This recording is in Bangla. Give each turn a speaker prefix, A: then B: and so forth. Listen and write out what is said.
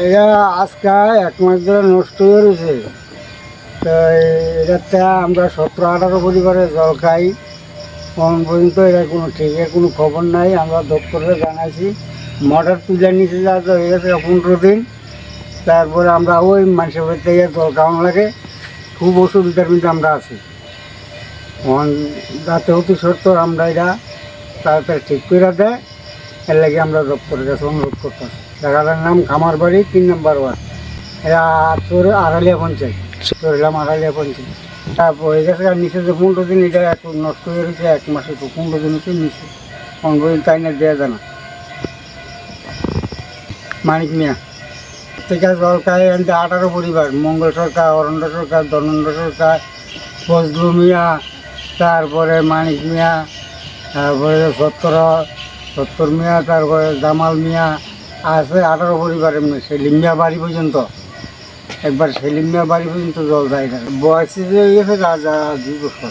A: এটা আজকে এক মাস ধরে নষ্ট হয়ে রয়েছে। তো এটাতে আমরা সতেরো, আঠারো পরিবারের জল খাই। কোন পর্যন্ত এটা কোনো ঠিকের কোনো খবর নাই। আমরা দপ্তরে জানাইছি মোটর তুলে নিচে যা তো হয়ে গেছে পনেরো দিন। তারপরে আমরা ওই মানুষের বাড়ি থেকে জল খাওয়ানো লাগে। খুব অসুবিধার মধ্যে আমরা আছি। যাতে অতি সত্তর আমরা এটা তাড়াতাড়ি ঠিক করে দেয়, এর লাগে আমরা দপ্তরের কাছে অনুরোধ করতাম জায়গাটার নাম খামার বাড়ি তিন নম্বর ওয়ার্ড। তোর আড়ালিয়া পঞ্চায়েত। চললাম আড়ালিয়া পঞ্চায়েত। তারপর হয়ে গেছে আর নিচে যে পনেরো দিন এটা একটু নষ্ট হয়ে গেছে এক মাসে তো পনেরো দিন হচ্ছে নিচে। কোন পর্যন্ত তাই না দেওয়া যায় না মানিক মিয়া। থেকে সরকার এখানে আঠারো পরিবার, মঙ্গল সরকার, অরণ্য সরকার, ধনন্দ সরকার, ফজলু মিয়া, তারপরে মানিক মিয়া, তারপরে সত্তর সত্তর মিয়া, তারপরে জামাল মিয়া আছে আঠারো পরিবার সেলিমিয়া বাড়ি পর্যন্ত। একবার সেলিমিয়া বাড়ি পর্যন্ত জল যায় না। বয়সে যে হয়ে গেছে, রাজা দুই বছর।